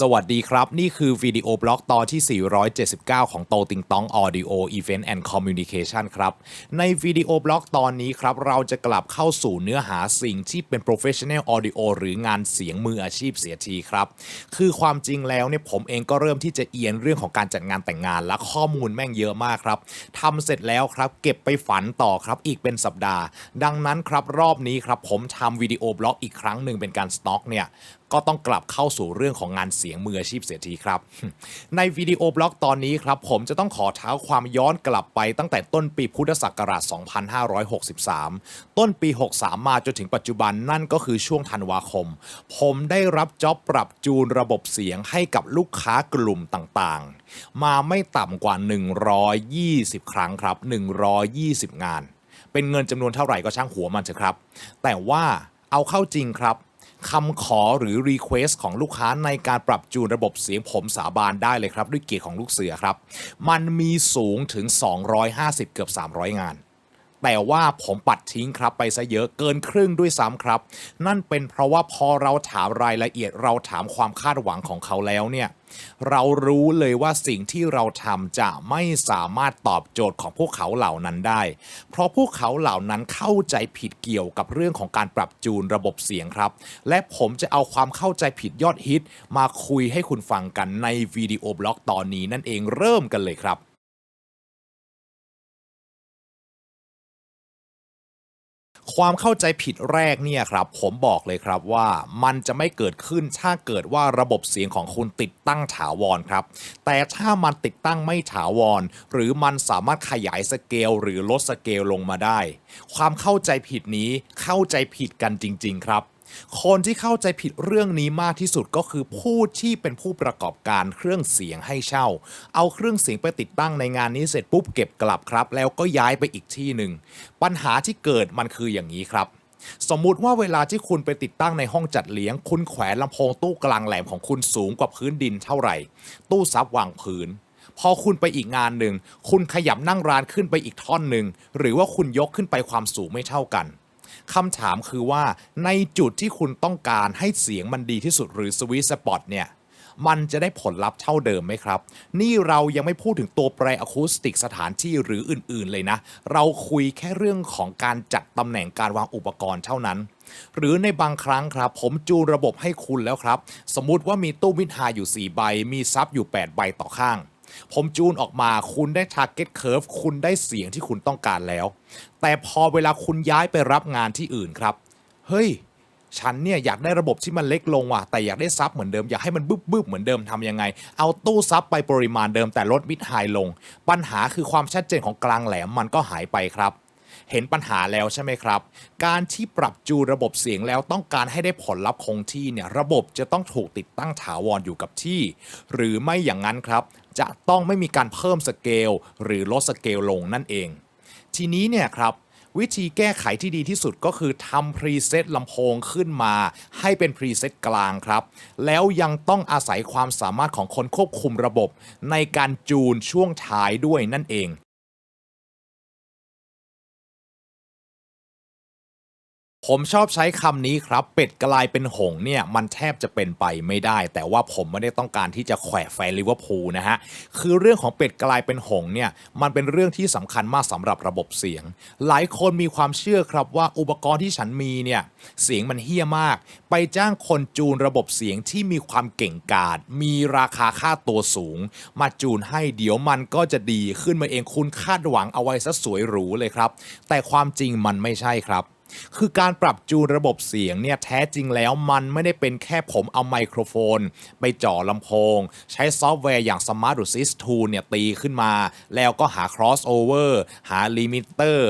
สวัสดีครับ นี่คือวิดีโอบล็อกตอนที่ 479 ของโตติงตอง Audio Event and Communication ครับ ในวิดีโอบล็อกตอนนี้ครับ เราจะกลับเข้าสู่เนื้อหาสิ่งที่เป็น Professional Audio หรืองานเสียงมืออาชีพเสียทีครับ คือความจริงแล้วเนี่ยผมเองก็เริ่มที่จะเอียนเรื่องของการจัดงานแต่งงาน และข้อมูลแม่งเยอะมากครับทำเสร็จแล้วครับ เก็บไปฝันต่อครับอีกเป็นสัปดาห์ ดังนั้นครับรอบนี้ครับผมทำวิดีโอบล็อกอีกครั้งหนึ่งเป็นการสต็อกเนี่ย ก็ต้องกลับเข้าสู่เรื่องของงานเสียงมืออาชีพเสียทีครับ ในวิดีโอบล็อกตอนนี้ครับ ผมจะต้องขอเท้าความย้อนกลับไปตั้งแต่ต้นปีพุทธศักราช 2563 ต้นปี 63 มาจนถึงปัจจุบันนั่นก็คือช่วงธันวาคม ผมได้รับจ็อบปรับจูนระบบเสียงให้กับลูกค้ากลุ่มต่างๆ มาไม่ต่ำกว่า 120 ครั้งครับ 120 งาน เป็นเงินจำนวนเท่าไหร่ก็ช่างหัวมันเถอะครับ แต่ว่าเอาเข้าจริงครับ คำขอหรือ Request ของลูกค้าในการปรับจูนระบบเสียงผมสาบานได้เลยครับ ด้วยเกียรติของลูกเสือครับ มันมีสูงถึง 250 เกือบ 300 งาน แต่ว่าผมปัดทิ้งครับไปซะเยอะเกินครึ่งด้วยซ้ำครับ นั่นเป็นเพราะว่าพอเราถามรายละเอียดเราถามความคาดหวังของเขาแล้วเนี่ยเรารู้เลยว่าสิ่งที่เราทำจะไม่สามารถตอบโจทย์ของพวกเขาเหล่านั้นได้ เพราะพวกเขาเหล่านั้นเข้าใจผิดเกี่ยวกับเรื่องของการปรับจูนระบบเสียงครับ และผมจะเอาความเข้าใจผิดยอดฮิต มาคุยให้คุณฟังกันในวิดีโอบล็อกตอนนี้นั่นเองเริ่มกันเลยครับ ความเข้าใจผิดแรกเนี่ยครับ ผมบอกเลยครับว่ามันจะไม่เกิดขึ้นถ้าเกิดว่าระบบเสียงของคุณติดตั้งถาวรครับ แต่ถ้ามันติดตั้งไม่ถาวร หรือมันสามารถขยายสเกลหรือลดสเกลลงมาได้ ความเข้าใจผิดนี้เข้าใจผิดกันจริง ๆ ครับ คนที่เข้าใจผิดเรื่องนี้มากที่สุดก็คือผู้ที่เป็นผู้ประกอบการเครื่องเสียงให้เช่า เอาเครื่องเสียงไปติดตั้งในงานนี้เสร็จปุ๊บเก็บกลับครับ แล้วก็ย้ายไปอีกที่หนึ่งปัญหาที่เกิดมันคืออย่างนี้ครับสมมุติว่าเวลาที่คุณไปติดตั้งในห้องจัดเลี้ยง คุณแขวนลำโพงตู้กลางแหลมของคุณสูงกว่าพื้นดินเท่าไหร่ ตู้ซับวางพื้น พอคุณไปอีกงานหนึ่ง คุณขยับนั่งร้านขึ้นไปอีกท่อนหนึ่ง หรือว่าคุณยกขึ้นไปความสูงไม่เท่ากัน คำถามคือว่าในจุดที่คุณต้องการให้เสียงมันดีที่สุดหรือสวีทสปอตเนี่ยมันจะได้ผลลัพธ์เท่าเดิมไหมครับ นี่เรายังไม่พูดถึงตัวแปรอะคูสติกสถานที่หรืออื่นๆเลยนะ เราคุยแค่เรื่องของการจัดตำแหน่งการวางอุปกรณ์เท่านั้น หรือในบางครั้งครับ ผมจูนระบบให้คุณแล้วครับ สมมุติว่ามีตู้มิดไฮอยู่ 4 ใบ มีซับอยู่ 8 ใบต่อข้าง ผมจูนออกมาคุณได้ Target Curve คุณได้เสียงที่คุณต้องการแล้ว แต่พอเวลาคุณย้ายไปรับงานที่อื่นครับ เฮ้ย ฉันเนี่ยอยากได้ระบบที่มันเล็กลงว่ะ แต่อยากได้ซับเหมือนเดิม อยากให้มันบึบบึบเหมือนเดิมทำยังไง เอาตู้ซับไปปริมาณเดิมแต่ลดมิดไฮลง ปัญหาคือความชัดเจนของกลางแหลมมันก็หายไปครับ เห็นปัญหาแล้วใช่ไหมครับ การที่ปรับจูนระบบเสียงแล้วต้องการให้ได้ผลลัพธ์คงที่เนี่ยระบบจะต้องถูกติดตั้งถาวรอยู่กับที่ หรือไม่อย่างนั้นครับ จะต้องไม่มีการเพิ่มสเกลหรือลดสเกลลงนั่นเอง ทีนี้เนี่ยครับวิธีแก้ไขที่ดีที่สุดก็คือทำพรีเซตลำโพงขึ้นมา ให้เป็นพรีเซตกลางครับ แล้วยังต้องอาศัยความสามารถของคนควบคุมระบบ ในการจูนช่วงท้ายด้วยนั่นเอง ผมชอบใช้คำนี้ครับ เป็ดกลายเป็นหงส์เนี่ยมันแทบจะเป็นไปไม่ได้ แต่ว่าผมไม่ได้ต้องการที่จะแขวะแฟนลิเวอร์พูลนะฮะ คือเรื่องของเป็ดกลายเป็นหงส์เนี่ยมันเป็นเรื่องที่สำคัญมากสำหรับระบบเสียง หลายคนมีความเชื่อครับว่าอุปกรณ์ที่ฉันมีเนี่ยเสียงมันเฮี้ยมาก ไปจ้างคนจูนระบบเสียงที่มีความเก่งกาจมีราคาค่าตัวสูง มาจูนให้เดี๋ยวมันก็จะดีขึ้นมาเองคุณคาดหวังเอาไว้ซะสวยหรูเลยครับแต่ความจริงมันไม่ใช่ครับ คือการปรับจูนระบบเสียงเนี่ยแท้จริงแล้วมันไม่ได้เป็นแค่ผมเอาไมโครโฟน ไปจ่อลำโพง ใช้ซอฟต์แวร์อย่าง Smart r e s i s Tool เนี่ยตีขึ้นมา แล้วก็หา crossover หา limiter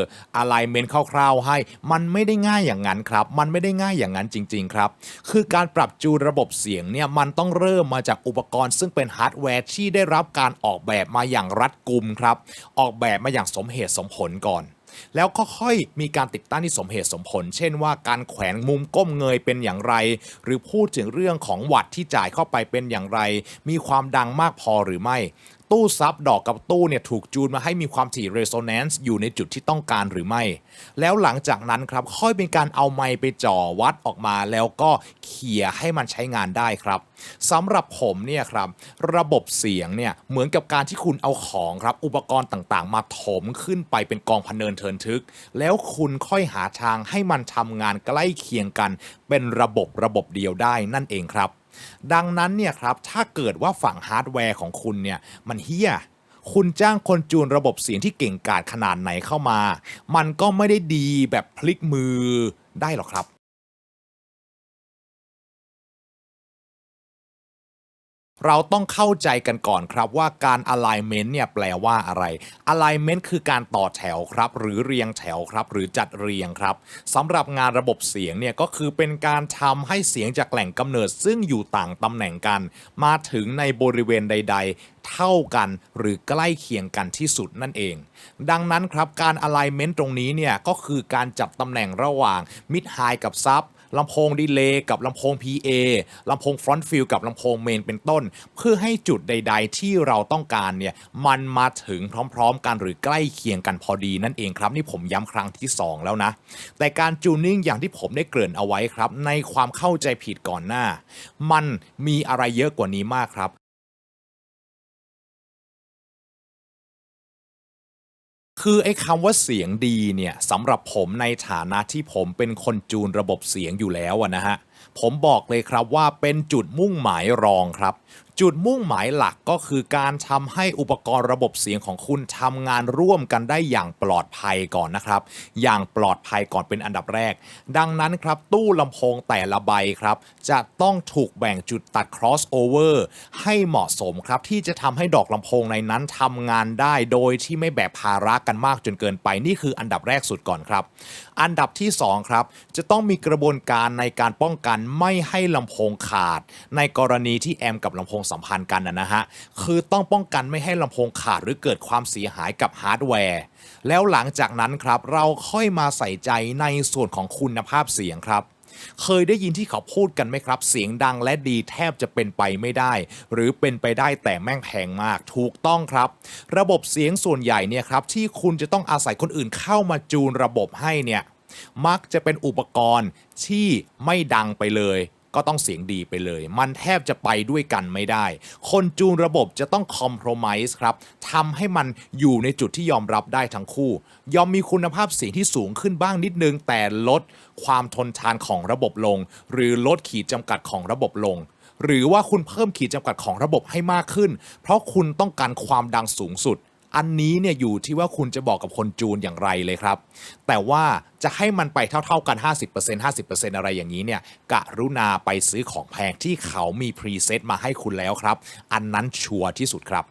alignment คร่าวๆให้ มันไม่ได้ง่ายอย่างนั้นครับ มันไม่ได้ง่ายอย่างนั้นจริง ๆ ครับ คือการปรับจูนระบบเสียงเนี่ยมันต้องเริ่มมาจากอุปกรณ์ ซึ่งเป็นฮาร์ดแวร์ที่ได้รับการออกแบบมาอย่างรัดกุมครับ ออกแบบมาอย่างสมเหตุสมผลก่อน แล้วค่อยๆมีการติดตั้งที่สมเหตุสมผล เช่นว่าการแขวนมุมก้มเงยเป็นอย่างไร หรือพูดถึงเรื่องของวัตที่จ่ายเข้าไปเป็นอย่างไร มีความดังมากพอหรือไม่ ตู้ซับดอกกับตู้เนี่ยถูกจูนมาให้มีความถี่ resonance อยู่ในจุดที่ต้องการหรือไม่ แล้วหลังจากนั้นครับค่อยเป็นการเอาไมค์ไปจ่อวัดออกมาแล้วก็เขี่ยให้มันใช้งานได้ครับสำหรับผมเนี่ยครับระบบเสียงเนี่ยเหมือนกับการที่คุณเอาของครับอุปกรณ์ต่างๆ มาถมขึ้นไปเป็นกองพะเนินเทินทึก แล้วคุณค่อยหาทางให้มันทำงานใกล้เคียงกัน เป็นระบบระบบเดียวได้นั่นเองครับ ดังนั้นเนี่ยครับถ้าเกิดว่าฝั่งฮาร์ดแวร์ของคุณเนี่ยมันเฮี้ยคุณจ้างคนจูนระบบเสียงที่เก่งกาจขนาดไหนเข้ามา มันก็ไม่ได้ดีแบบพลิกมือได้หรอกครับ เราต้องเข้าใจกันก่อนครับว่าการ alignment เนี่ยแปลว่าอะไร alignment คือการต่อแถวครับ หรือเรียงแถวครับ หรือจัดเรียงครับสำหรับงานระบบเสียงเนี่ยก็คือเป็นการทำให้เสียงจากแหล่งกำเนิดซึ่งอยู่ต่างตำแหน่งกัน มาถึงในบริเวณใด ๆเท่ากันหรือใกล้เคียงกันที่สุดนั่นเอง ดังนั้นครับการ alignment ตรงนี้เนี่ยก็คือการจับตำแหน่งระหว่าง mid high กับ sub ลำโพงดีเลย์กับลำโพง PA ลำโพงฟรอนต์ฟิลกับลำโพงเมนเป็นต้น เพื่อให้จุดใด ๆ ที่เราต้องการเนี่ยมันมาถึงพร้อมๆ กันหรือใกล้เคียงกันพอดีนั่นเองครับ นี่ผมย้ำครั้งที่ 2 แล้วนะ แต่การจูนนิ่งอย่างที่ผมได้เกริ่นเอาไว้ครับ ในความเข้าใจผิดก่อนหน้า มันมีอะไรเยอะกว่านี้มากครับ คือไอ้คำว่าเสียงดีเนี่ยสำหรับผมในฐานะที่ผมเป็นคนจูนระบบเสียงอยู่แล้วนะฮะผมบอกเลยครับว่าเป็นจุดมุ่งหมายรองครับจุดมุ่งหมายหลักก็คือการทำให้อุปกรณ์ระบบเสียงของคุณทำงานร่วมกันได้อย่างปลอดภัยก่อนนะครับ อย่างปลอดภัยก่อนเป็นอันดับแรก ดังนั้นครับตู้ลำโพงแต่ละใบครับ จะต้องถูกแบ่งจุดตัด crossover ให้เหมาะสมครับ ที่จะทำให้ดอกลำโพงในนั้นทำงานได้โดยที่ไม่แบกภาระกันมากจนเกินไปนี่คืออันดับแรกสุดก่อนครับ อันดับที่สองครับ จะต้องมีกระบวนการในการป้องกันไม่ให้ลำโพงขาด ในกรณีที่แอมกับลำโพงสัมพันธ์กันนะนะฮะ คือต้องป้องกันไม่ให้ลำโพงขาดหรือเกิดความเสียหายกับฮาร์ดแวร์ แล้วหลังจากนั้นครับเราค่อยมาใส่ใจในส่วนของคุณภาพเสียงครับเคยได้ยินที่เขาพูดกันไหมครับ เสียงดังและดีแทบจะเป็นไปไม่ได้ หรือเป็นไปได้แต่แม่งแพงมากถูกต้องครับ ระบบเสียงส่วนใหญ่เนี่ยครับที่คุณจะต้องอาศัยคนอื่นเข้ามาจูนระบบให้เนี่ยมักจะเป็นอุปกรณ์ที่ไม่ดังไปเลย ก็ต้องเสียงดีไปเลย มันแทบจะไปด้วยกันไม่ได้ คนจูนระบบจะต้องคอม p r o m i s e ครับทำให้มันอยู่ในจุดที่ยอมรับได้ทั้งคู่ ยอมมีคุณภาพเสียงที่สูงขึ้นบ้างนิดนึง แต่ลดความทนทานของระบบลง หรือลดขีดจำกัดของระบบลงหรือว่าคุณเพิ่มขีดจำกัดของระบบให้มากขึ้น เพราะคุณต้องการความดังสูงสุด อันนี้เนี่ยอยู่ที่ว่าคุณจะบอกกับคนจูนอย่างไรเลยครับ แต่ว่าจะให้มันไปเท่า ๆกัน 50% 50%อะไรอย่างนี้เนี่ยกรุณาไปซื้อของแพงที่เขามีพรีเซตมาให้คุณแล้วครับ อันนั้นชัวร์ที่สุดครับ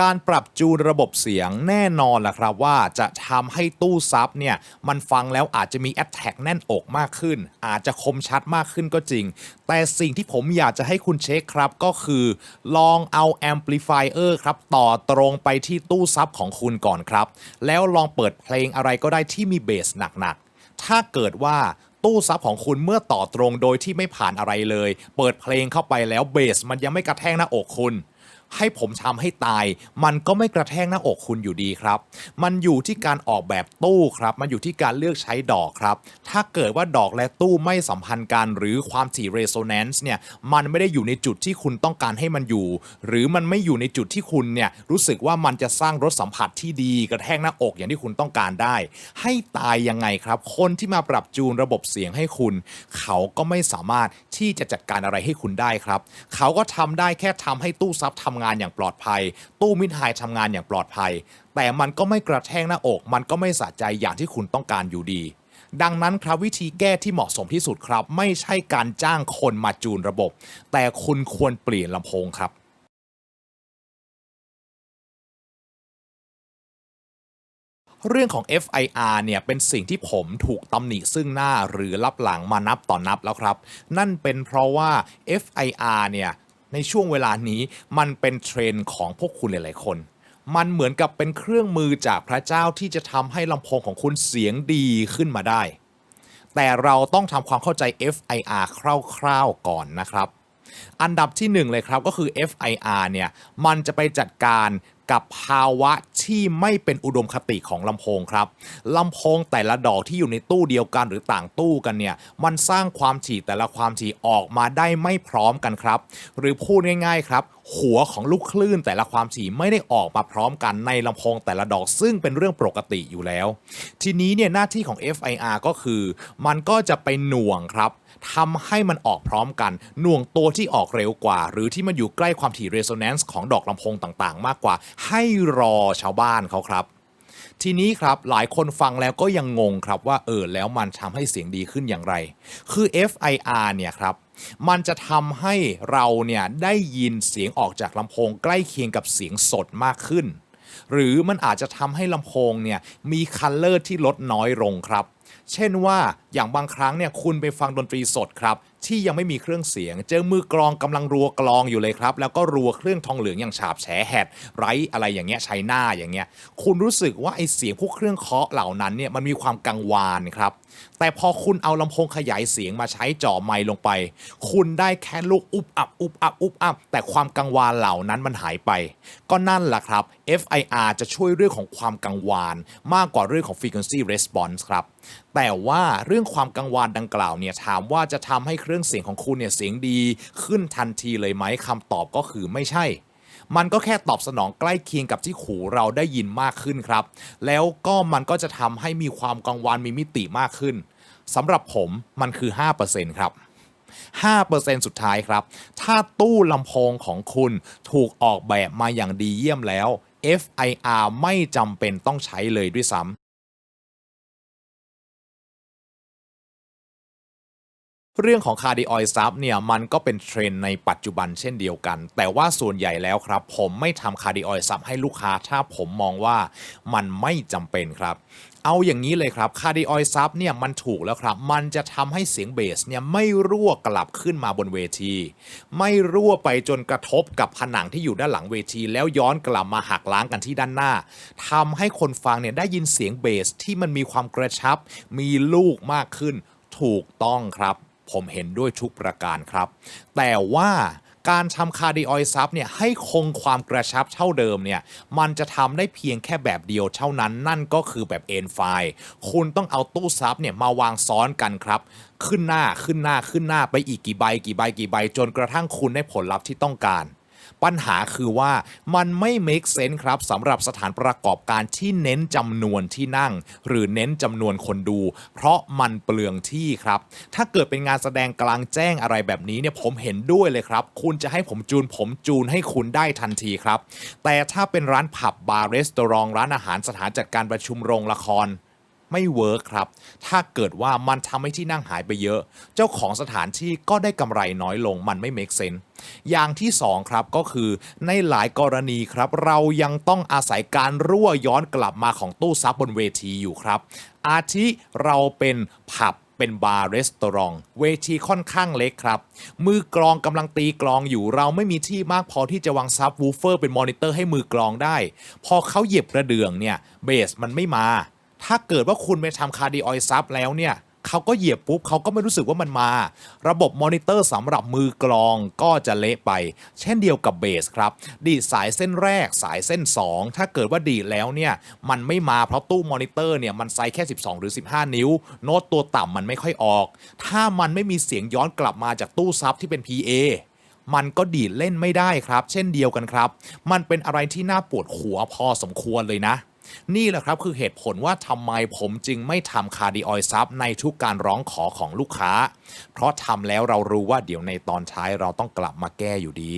การปรับจูนระบบเสียงแน่นอนล่ะครับว่าจะทำให้ตู้ซับเนี่ยมันฟังแล้วอาจจะมีแอ t แทกแน่นอกมากขึ้น อาจจะคมชัดมากขึ้นก็จริง แต่สิ่งที่ผมอยากจะให้คุณเช็คครับก็คือลองเอาแอมพลิฟายเออร์ครับต่อตรงไปที่ตู้ซับของคุณก่อนครับ แล้วลองเปิดเพลงอะไรก็ได้ที่มีเบสหนักๆ ถ้าเกิดว่าตู้ซับของคุณเมื่อต่อตรงโดยที่ไม่ผ่านอะไรเลย เปิดเพลงเข้าไปแล้วเบสมันยังไม่กระแทกหน้าอกคุณ ให้ผมทำให้ตาย มันก็ไม่กระแทกหน้าอกคุณอยู่ดีครับ มันอยู่ที่การออกแบบตู้ครับ มันอยู่ที่การเลือกใช้ดอกครับ ถ้าเกิดว่าดอกและตู้ไม่สัมพันธ์กันหรือความถี่ resonance เนี่ยมันไม่ได้อยู่ในจุดที่คุณต้องการให้มันอยู่ หรือมันไม่อยู่ในจุดที่คุณเนี่ยรู้สึกว่ามันจะสร้างรสสัมผัสที่ดีกระแทกหน้าอกอย่างที่คุณต้องการได้ ให้ตายยังไงครับ คนที่มาปรับจูนระบบเสียงให้คุณ เขาก็ไม่สามารถที่จะจัดการอะไรให้คุณได้ครับ เขาก็ทำได้แค่ทำให้ตู้ซับทำงานงานอย่างปลอดภัย ตู้มิดไฮทำงานอย่างปลอดภัย แต่มันก็ไม่กระแทกหน้าอก มันก็ไม่สะใจอย่างที่คุณต้องการอยู่ดี ดังนั้นครับวิธีแก้ที่เหมาะสมที่สุดครับ ไม่ใช่การจ้างคนมาจูนระบบ แต่คุณควรเปลี่ยนลำโพงครับเรื่องของ FIR เนี่ยเป็นสิ่งที่ผมถูกตำหนิซึ่งหน้าหรือรับหลังมานับต่อนนับแล้วครับ นั่นเป็นเพราะว่า FIR เนี่ย ในช่วงเวลานี้มันเป็นเทรนด์ของพวกคุณหลาย ๆ คน มันเหมือนกับเป็นเครื่องมือจากพระเจ้าที่จะทำให้ลำโพงของคุณเสียงดีขึ้นมาได้ แต่เราต้องทำความเข้าใจ FIR คร่าวๆก่อนนะครับ อันดับที่หนึ่งเลยครับก็คือ FIR เนี่ย มันจะไปจัดการ กับภาวะที่ไม่เป็นอุดมคติของลำโพงครับลำโพงแต่ละดอกที่อยู่ในตู้เดียวกันหรือต่างตู้กันเนี่ยมันสร้างความถี่แต่ละความถี่ออกมาได้ไม่พร้อมกันครับ หรือพูดง่ายๆครับหัวของลูกคลื่นแต่ละความถี่ไม่ได้ออกมาพร้อมกันในลำโพงแต่ละดอกซึ่งเป็นเรื่องปกติอยู่แล้ว ทีนี้เนี่ยหน้าที่ของ FIR ก็คือ มันก็จะไปหน่วงครับทำให้มันออกพร้อมกันหน่วงตัวที่ออกเร็วกว่า หรือที่มันอยู่ใกล้ความถี่เรโซแนนซ์ของดอกลำโพงต่างๆ มากกว่า ให้รอชาวบ้านเขาครับ ทีนี้ครับหลายคนฟังแล้วก็ยังงงครับว่าเออแล้วมันทำให้เสียงดีขึ้นอย่างไร คือ FIR เนี่ยครับมันจะทำให้เราเนี่ยได้ยินเสียงออกจากลำโพงใกล้เคียงกับเสียงสดมากขึ้น หรือมันอาจจะทำให้ลำโพงเนี่ยมีคัลเลอร์ที่ลดน้อยลงครับ เช่นว่าอย่างบางครั้งเนี่ยคุณไปฟังดนตรีสดครับ ที่ยังไม่มีเครื่องเสียง เจอมือกลองกำลังรัวกลองอยู่เลยครับ แล้วก็รัวเครื่องทองเหลืองอย่างฉาบแฉแหดไรอะไรอย่างเงี้ยใช้หน้าอย่างเงี้ย คุณรู้สึกว่าไอเสียงพวกเครื่องเคาะเหล่านั้นเนี่ยมันมีความกังวานครับแต่พอคุณเอาลำโพงขยายเสียงมาใช้จ่อไมค์ลงไป คุณได้แค่ลูกอุบอับอุบอับอุบอับแต่ความกังวานเหล่านั้นมันหายไป ก็นั่นแหละครับ FIR จะช่วยเรื่องของความกังวาน มากกว่าเรื่องของ frequency response ครับ แต่ว่าเรื่องความกังวานดังกล่าวเนี่ยถามว่าจะทำให้เครื่องเสียงของคุณเนี่ยเสียงดีขึ้นทันทีเลยไหมคำตอบก็คือไม่ใช่ มันก็แค่ตอบสนองใกล้เคียงกับที่หูเราได้ยินมากขึ้นครับ แล้วก็มันก็จะทำให้มีความกังวานมีมิติมากขึ้นสำหรับผมมันคือ 5%ครับ5%สุดท้ายครับ ถ้าตู้ลำโพงของคุณถูกออกแบบมาอย่างดีเยี่ยมแล้ว FIR ไม่จำเป็นต้องใช้เลยด้วยซ้ำ เรื่องของคาร์ดิออยซับเนี่ยมันก็เป็นเทรนในปัจจุบันเช่นเดียวกัน แต่ว่าส่วนใหญ่แล้วครับ ผมไม่ทำคาร์ดิออยซับให้ลูกค้าถ้าผมมองว่ามันไม่จำเป็นครับ เอาอย่างนี้เลยครับคาร์ดิออยซับเนี่ยมันถูกแล้วครับ มันจะทำให้เสียงเบสเนี่ยไม่รั่วกลับขึ้นมาบนเวที ไม่รั่วไปจนกระทบกับผนังที่อยู่ด้านหลังเวที แล้วย้อนกลับมาหักล้างกันที่ด้านหน้าทำให้คนฟังเนี่ยได้ยินเสียงเบสที่มันมีความกระชับ มีลูกมากขึ้น ถูกต้องครับ ผมเห็นด้วยทุกประการครับ แต่ว่าการทำคาร์ดิออยซับเนี่ยให้คงความกระชับเท่าเดิมเนี่ยมันจะทำได้เพียงแค่แบบเดียวเท่านั้นนั่นก็คือแบบเอ็นไฟคุณต้องเอาตู้ซับเนี่ยมาวางซ้อนกันครับ ขึ้นหน้าขึ้นหน้าขึ้นหน้าไปอีกกี่ใบกี่ใบกี่ใบจนกระทั่งคุณได้ผลลัพธ์ที่ต้องการ ปัญหาคือว่ามันไม่ make sense ครับสำหรับสถานประกอบการที่เน้นจำนวนที่นั่ง หรือเน้นจำนวนคนดู เพราะมันเปลืองที่ครับ ถ้าเกิดเป็นงานแสดงกลางแจ้งอะไรแบบนี้เนี่ยผมเห็นด้วยเลยครับ คุณจะให้ผมจูนผมจูนให้คุณได้ทันทีครับ แต่ถ้าเป็นร้านผับบาร์รีสอร์ทร้านอาหารสถานจัดการประชุมโรงละคร ไม่เวิร์คครับ ถ้าเกิดว่ามันทำให้ที่นั่งหายไปเยอะ เจ้าของสถานที่ก็ได้กำไรน้อยลงมันไม่ make sense อย่างที่สองครับก็คือในหลายกรณีครับ เรายังต้องอาศัยการรั่วย้อนกลับมาของตู้ซับบนเวทีอยู่ครับ อาทิเราเป็นผับเป็นบาร์รีสอร์ทเวทีค่อนข้างเล็กครับ มือกลองกำลังตีกลองอยู่เราไม่มีที่มากพอที่จะวางซับวูเฟอร์เป็นมอนิเตอร์ให้มือกลองได้ พอเขาเหยียบกระเดื่องเนี่ยเบสมันไม่มา ถ้าเกิดว่าคุณไปทำคาร์ดิออยซับแล้วเนี่ยเขาก็เหยียบปุ๊บเขาก็ไม่รู้สึกว่ามันมา ระบบมอนิเตอร์สำหรับมือกลองก็จะเละไป เช่นเดียวกับเบสครับ ดีดสายเส้นแรกสายเส้น 2 ถ้าเกิดว่าดีดแล้วเนี่ย มันไม่มาเพราะตู้มอนิเตอร์เนี่ย มันไซส์แค่ 12 หรือ 15 นิ้ว โน้ตตัวต่ำมันไม่ค่อยออก ถ้ามันไม่มีเสียงย้อนกลับมาจากตู้ซับที่เป็น PA มันก็ดีดเล่นไม่ได้ครับ เช่นเดียวกันครับ มันเป็นอะไรที่น่าปวดหัวพอสมควรเลยนะ นี่แหละครับคือเหตุผลว่าทำไมผมจึงไม่ทำคาร์ดิออยซับในทุกการร้องขอของลูกค้า เพราะทำแล้วเรารู้ว่าเดี๋ยวในตอนท้ายเราต้องกลับมาแก้อยู่ดี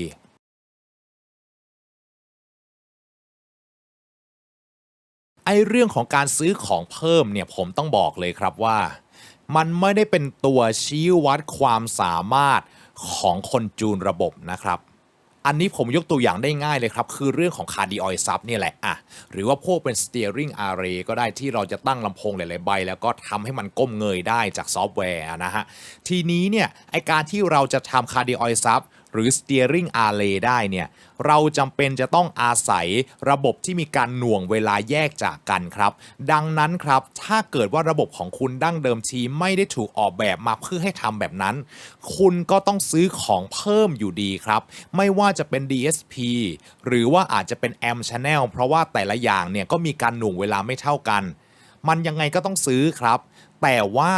ไอเรื่องของการซื้อของเพิ่มเนี่ยผมต้องบอกเลยครับว่า มันไม่ได้เป็นตัวชี้วัดความสามารถของคนจูนระบบนะครับ อันนี้ผมยกตัวอย่างได้ง่ายเลยครับ คือเรื่องของคาร์ดิออยซับเนี่ยแหละอะหรือว่าพวกเป็น steering array ก็ได้ที่เราจะตั้งลำโพงหลาย ๆ ใบ แล้วก็ทำให้มันก้มเงยได้จากซอฟต์แวร์นะฮะ ทีนี้เนี่ยไอการที่เราจะทำคาร์ดิออยซับ หรือ steering array ได้เนี่ยเราจำเป็นจะต้องอาศัยระบบที่มีการหน่วงเวลาแยกจากกันครับ ดังนั้นครับถ้าเกิดว่าระบบของคุณดั้งเดิมทีไม่ได้ถูกออกแบบมาเพื่อให้ทำแบบนั้น คุณก็ต้องซื้อของเพิ่มอยู่ดีครับ ไม่ว่าจะเป็น DSP หรือว่าอาจจะเป็น AM Channel เพราะว่าแต่ละอย่างเนี่ยก็มีการหน่วงเวลาไม่เท่ากัน มันยังไงก็ต้องซื้อครับ แต่ว่า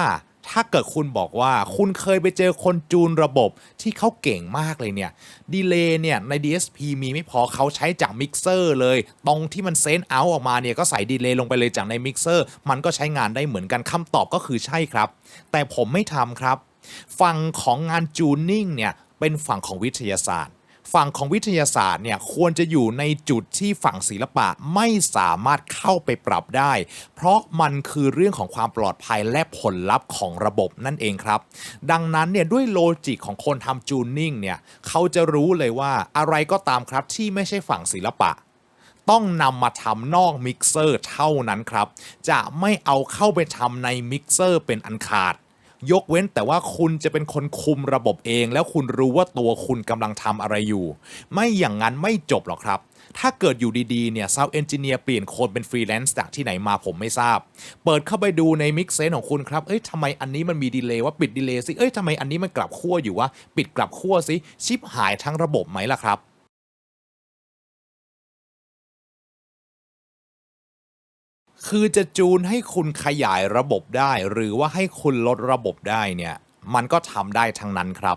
ถ้าเกิดคุณบอกว่าคุณเคยไปเจอคนจูนระบบที่เขาเก่งมากเลยเนี่ยดีเลย์เนี่ยใน DSP มีไม่พอเขาใช้จากมิกเซอร์เลย ตรงที่มันเซนเอาออกมาเนี่ยก็ใส่ดีเลย์ลงไปเลยจากในมิกเซอร์มันก็ใช้งานได้เหมือนกันคำตอบก็คือใช่ครับ แต่ผมไม่ทำครับ ฝั่งของงานจูนนิ่งเนี่ยเป็นฝั่งของวิทยาศาสตร์ ฝั่งของวิทยาศาสตร์เนี่ยควรจะอยู่ในจุดที่ฝั่งศิลปะไม่สามารถเข้าไปปรับได้ เพราะมันคือเรื่องของความปลอดภัยและผลลัพธ์ของระบบนั่นเองครับ ดังนั้นเนี่ยด้วยโลจิกของคนทำจูนนิ่งเนี่ยเขาจะรู้เลยว่าอะไรก็ตามครับที่ไม่ใช่ฝั่งศิลปะต้องนำมาทำนอกมิกเซอร์เท่านั้นครับ จะไม่เอาเข้าไปทำในมิกเซอร์เป็นอันขาด ยกเว้นแต่ว่าคุณจะเป็นคนคุมระบบเอง แล้วคุณรู้ว่าตัวคุณกำลังทำอะไรอยู่ ไม่อย่างนั้นไม่จบหรอกครับ ถ้าเกิดอยู่ดีๆเนี่ยซาวเอนจิเนียร์เปลี่ยนคนเป็นฟรีแลนซ์จากที่ไหนมาผมไม่ทราบ เปิดเข้าไปดูในมิกเซนของคุณครับ เอ้ยทำไมอันนี้มันมีดีเลย์ว่าปิดดีเลย์สิ เอ้ยทำไมอันนี้มันกลับขั้วอยู่วะปิดกลับขั้วสิชิปหายทั้งระบบไหมล่ะครับ คือจะจูนให้คุณขยายระบบได้ หรือว่าให้คุณลดระบบได้เนี่ย มันก็ทำได้ทั้งนั้นครับ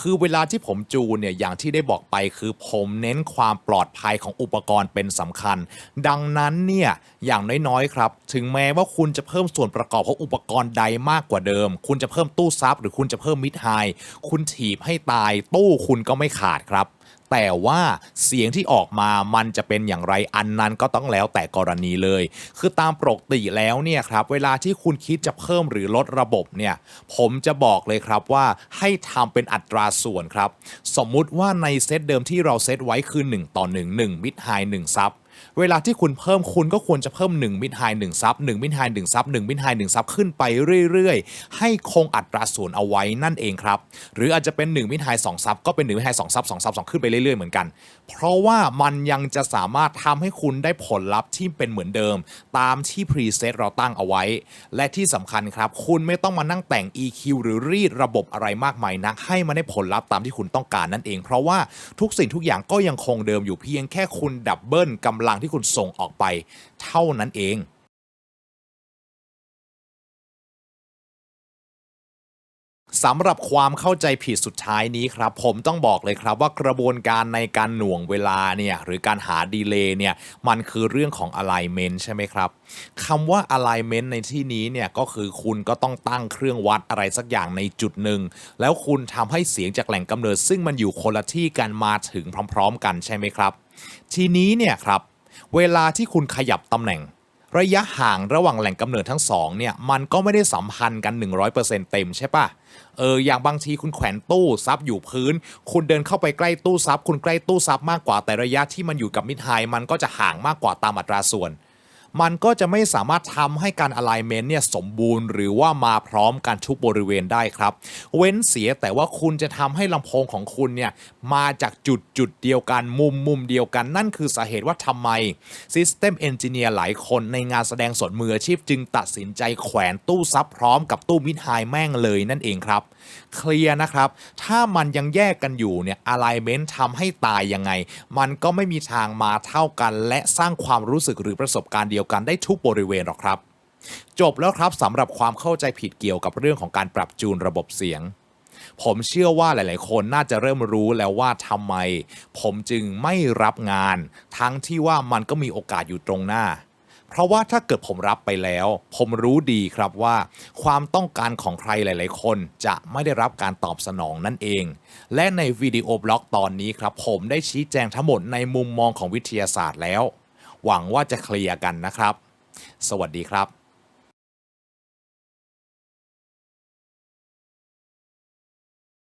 คือเวลาที่ผมจูนเนี่ยอย่างที่ได้บอกไปคือผมเน้นความปลอดภัยของอุปกรณ์เป็นสำคัญ ดังนั้นเนี่ยอย่างน้อยๆครับ ถึงแม้ว่าคุณจะเพิ่มส่วนประกอบของอุปกรณ์ใดมากกว่าเดิม คุณจะเพิ่มตู้ซับหรือคุณจะเพิ่มมิดไฮคุณถีบให้ตายตู้คุณก็ไม่ขาดครับ แต่ว่าเสียงที่ออกมามันจะเป็นอย่างไรอันนั้นก็ต้องแล้วแต่กรณีเลย คือตามปกติแล้วเนี่ยครับเวลาที่คุณคิดจะเพิ่มหรือลดระบบเนี่ยผมจะบอกเลยครับว่าให้ทำเป็นอัตราส่วนครับ สมมุติว่าในเซตเดิมที่เราเซตไว้คือ 1 ต่อ 1 1มิดไฮ1ซับ เวลาที่คุณเพิ่มคุณก็ควรจะเพิ่ม1มิดไฮ1ซับ1มิดไฮ1ซับ1มิดไฮ1ซับขึ้นไปเรื่อยๆ ให้คงอัตราส่วนเอาไว้นั่นเองครับ หรืออาจจะเป็น1มิดไฮ2ซับก็เป็น1มิดไฮ2ซับ2ซับ2ขึ้นไปเรื่อยๆเหมือนกัน เพราะว่ามันยังจะสามารถทำให้คุณได้ผลลัพธ์ที่เป็นเหมือนเดิม ตามที่พรีเซตเราตั้งเอาไว้ และที่สำคัญครับคุณไม่ต้องมานั่งแต่ง EQ หรือรีดระบบอะไรมากมายนัก ให้มันได้ผลลัพธ์ตามที่คุณต้องการนั่นเอง เพราะว่าทุกสิ่งทุกอย่างก็ยังคงเดิมอยู่เพียงแค่คุณดับเบิลกำลังที่คุณส่งออกไปเท่านั้นเองสำหรับความเข้าใจผิดสุดท้ายนี้ครับ ผมต้องบอกเลยครับว่ากระบวนการในการหน่วงเวลาเนี่ยหรือการหาดีเลย์เนี่ยมันคือเรื่องของ alignment ใช่ไหมครับคำว่า alignment ในที่นี้เนี่ยก็คือคุณก็ต้องตั้งเครื่องวัดอะไรสักอย่างในจุดหนึ่ง แล้วคุณทำให้เสียงจากแหล่งกำเนิด ซึ่งมันอยู่คนละที่กันมาถึงพร้อม ๆ กันใช่ไหมครับ ทีนี้เนี่ยครับ เวลาที่คุณขยับตำแหน่ง ระยะห่างระหว่างแหล่งกำเนิดทั้งสองเนี่ยมันก็ไม่ได้สัมพันธ์กัน 100%เต็มใช่ปะเอออย่างบางทีคุณแขวนตู้ซับอยู่พื้น คุณเดินเข้าไปใกล้ตู้ซับคุณใกล้ตู้ซับมากกว่าแต่ระยะที่มันอยู่กับมิดไฮมันก็จะห่างมากกว่าตามอัตราส่วน มันก็จะไม่สามารถทำให้การ alignment เนี่ยสมบูรณ์ หรือว่ามาพร้อมกันทุกบริเวณได้ครับ เว้นเสียแต่ว่าคุณจะทำให้ลำโพงของคุณเนี่ยมาจากจุดจุดเดียวกันมุมมุมเดียวกัน นั่นคือสาเหตุว่าทำไม System Engineer หลายคนในงานแสดงสดมืออาชีพจึงตัดสินใจแขวนตู้ซับพร้อมกับตู้มิดไฮแม่งเลยนั่นเองครับ เคลียร์นะครับ ถ้ามันยังแยกกันอยู่เนี่ย alignment ทำให้ตายยังไง มันก็ไม่มีทางมาเท่ากัน และสร้างความรู้สึกหรือประสบการณ์เดียวกันได้ทุกบริเวณหรอกครับ จบแล้วครับสำหรับความเข้าใจผิดเกี่ยวกับเรื่องของการปรับจูนระบบเสียงผมเชื่อว่าหลาย ๆ คนน่าจะเริ่มรู้แล้วว่าทำไม ผมจึงไม่รับงาน ทั้งที่ว่ามันก็มีโอกาสอยู่ตรงหน้า เพราะว่าถ้าเกิดผมรับไปแล้ว ผมรู้ดีครับว่า ความต้องการของใครหลาย ๆ คนจะไม่ได้รับการตอบสนองนั่นเอง และในวิดีโอบล็อกตอนนี้ครับ ผมได้ชี้แจงทั้งหมดในมุมมองของวิทยาศาสตร์แล้ว หวังว่าจะเคลียร์กันนะครับ สวัสดีครับ